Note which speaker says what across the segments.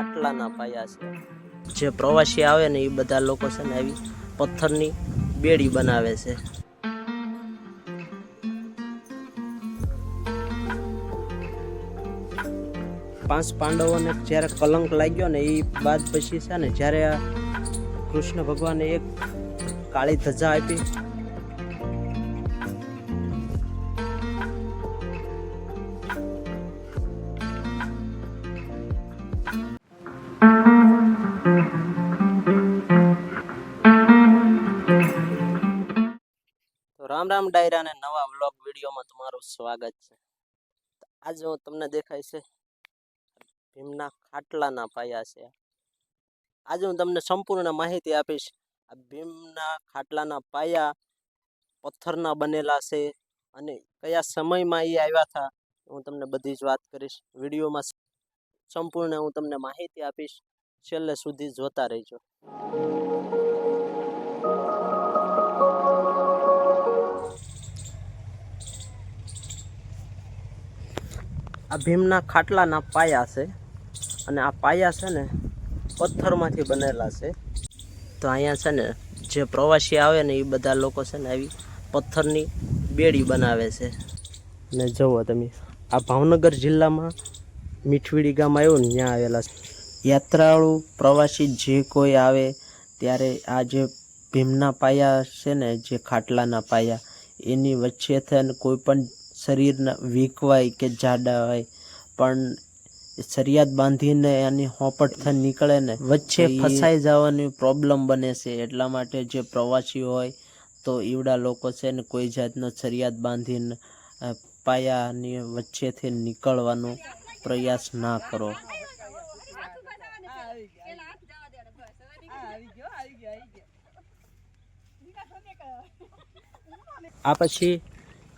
Speaker 1: ખાટલાના પાયા છે. જે પ્રવાસી આવે ને એ બધા લોકો છે ને આવી પથ્થરની બેડી બનાવે છે. પાંચ પાંડવોને જ્યારે કલંક લાગ્યો ને એ બાદ પછી છે ને જ્યારે કૃષ્ણ ભગવાને એક કાળી ધજા આપી રામ ડાયરા ને નવા વ્લોગ વિડીયોમાં તમારું સ્વાગત છે. આજે હું તમને દેખાય છે ભીમના ખાટલાના પાયા છે. આજે હું તમને સંપૂર્ણ માહિતી આપીશ આ ભીમના ખાટલાના પાયા પથ્થરના બનેલા છે અને કયા સમયમાં એ આવ્યા હતા હું તમને બધી જ વાત કરીશ. વિડીયોમાં સંપૂર્ણ હું તમને માહિતી આપીશ. છેલ્લે સુધી જોતા રહેજો. આ ભીમના ખાટલાના પાયા છે અને આ પાયા છે ને પથ્થરમાંથી બનેલા છે. તો અહીંયા છે ને જે પ્રવાસી આવે ને એ બધા લોકો છે ને આવી પથ્થરની બેડી બનાવે છે. ને જુઓ તમે, આ ભાવનગર જિલ્લામાં મીઠવીડી ગામ આવ્યું ને ત્યાં આવેલા છે. યાત્રાળુ પ્રવાસી જે કોઈ આવે ત્યારે આ જે ભીમના પાયા છે ને જે ખાટલાના પાયા, એની વચ્ચે થઈને કોઈ પણ શરીરના વીક હોય કે જાડા હોય પણ સરિયાદ બાંધીને એની હોપટ થઈ નીકળે ને વચ્ચે ફસાઈ જવાની પ્રોબ્લેમ બને છે. એટલા માટે જે પ્રવાસી હોય તો એવડા લોકો છે ને કોઈ જાતનો સરિયાદ બાંધીને પાયાની વચ્ચેથી નીકળવાનો પ્રયાસ ના કરો. આ પછી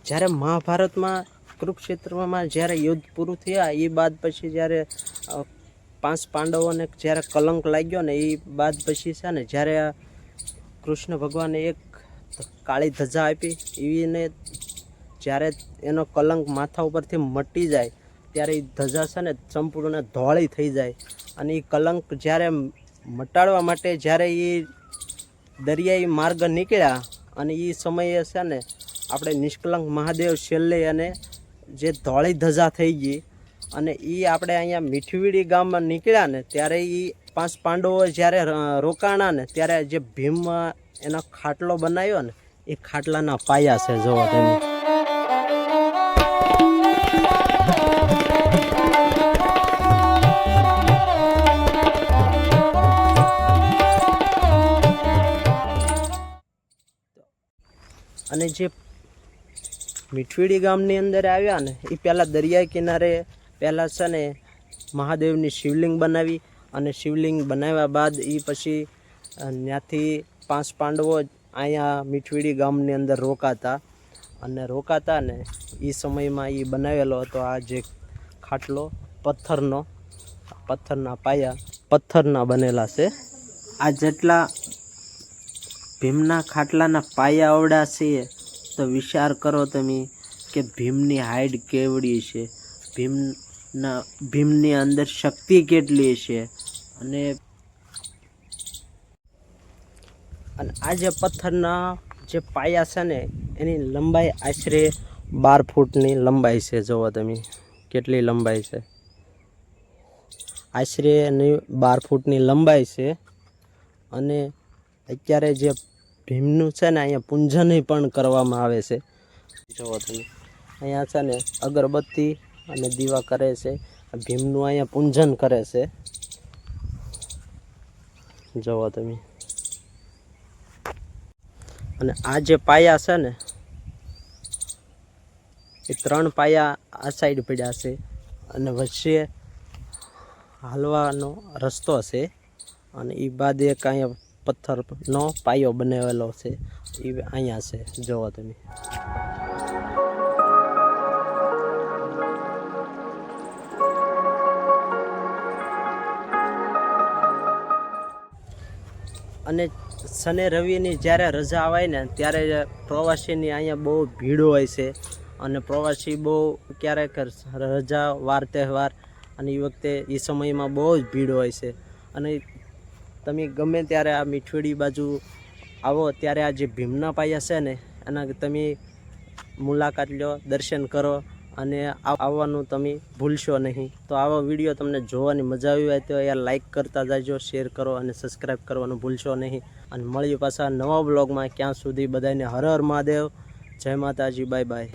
Speaker 1: જ્યારે મહાભારતમાં કુરુક્ષેત્રમાં જ્યારે યુદ્ધ પૂરું થયા, એ બાદ પછી જ્યારે પાંચ પાંડવોને જ્યારે કલંક લાગ્યો ને, એ બાદ પછી છે ને, જ્યારે કૃષ્ણ ભગવાને એક કાળી ધજા આપી એવીને જ્યારે એનો કલંક માથા ઉપરથી મટી જાય, ત્યારે એ ધજા છે ને, સંપૂર્ણ ધોળી થઈ જાય. અને એ કલંક જ્યારે મટાડવા માટે જ્યારે એ દરિયાઈ માર્ગ નીકળ્યા, અને એ સમયે છે ને આપણે નિષ્કલંક મહાદેવ છેલ્લે અને જે ધોળી ધજા થઈ ગઈ અને એ આપણે અહીંયા મીઠવીડી ગામમાં નીકળ્યા ને ત્યારે એ પાંચ પાંડવો જ્યારે રોકાણા ને ત્યારે જે ભીમ એનો ખાટલો બનાવ્યો ને, એ ખાટલાના પાયા છે, જોવો તમે. અને જે મીઠવીડી ગામની અંદર આવ્યા ને એ પહેલાં દરિયા કિનારે પહેલાં છે ને મહાદેવની શિવલિંગ બનાવી અને શિવલિંગ બનાવ્યા બાદ એ પછી ત્યાંથી પાંચ પાંડવો અહીંયા મીઠવીડી ગામની અંદર રોકાતા અને રોકાતા ને એ સમયમાં એ બનાવેલો હતો આ જે ખાટલો પથ્થરનો. પથ્થરના પાયા પથ્થરના બનેલા છે. આ જેટલા ભીમના ખાટલાના પાયા અવડા છે તો વિચાર કરો તમે કે ભીમની હાઈટ કેવડી છે, ભીમના, ભીમની અંદર શક્તિ કેટલી છે અને અને આ જે પથ્થરના જે પાયા છે ને, એની લંબાઈ આશરે બાર ફૂટની લંબાઈ છે જુઓ તમે, કેટલી લંબાઈ છે? આશરે એની બાર ફૂટની લંબાઈ છે અને અત્યારે જે ભીમનું છે ને અહીંયા પૂંજન પણ કરવામાં આવે છે. જુઓ તમે. અહીંયા છે ને અગરબત્તી અને દીવા કરે છે. ભીમનું અહીંયા પૂંજન કરે છે. જુઓ તમે. અને આ જે પાયા છે ને, એ ત્રણ પાયા આ સાઈડ પડ્યા છે. અને વચ્ચે હાલવાનો રસ્તો છે. અને એ બાદ એક અહીંયા પથ્થરનો પાયો બનાવેલો છે. એ અહીંયા છે. જોવો તમે. અને શનિ રવિની જ્યારે રજા આવે ને, ત્યારે પ્રવાસીની અહીંયા બહુ ભીડ હોય છે. અને પ્રવાસી બહુ ક્યારેક રજા, વાર તહેવાર અને એ વખતે એ સમયમાં બહુ જ ભીડ હોય છે. અને તમે ગમે ત્યારે આ મીઠવડી બાજુ આવો, ત્યારે આ જે ભીમના પાયા છે ને, એના તમે મુલાકાત લો, દર્શન કરો અને આવવાનું તમે ભૂલશો નહીં. તો આવા વીડિયો તમને જોવાની મજા આવી હોય તો યાર લાઇક કરતા જાજો શેર કરો અને સબસ્ક્રાઈબ કરવાનું ભૂલશો નહીં. અને મળીએ પાછા નવા બ્લોગમાં ક્યાં સુધી બધાને હર હર મહાદેવ. જય માતાજી બાય બાય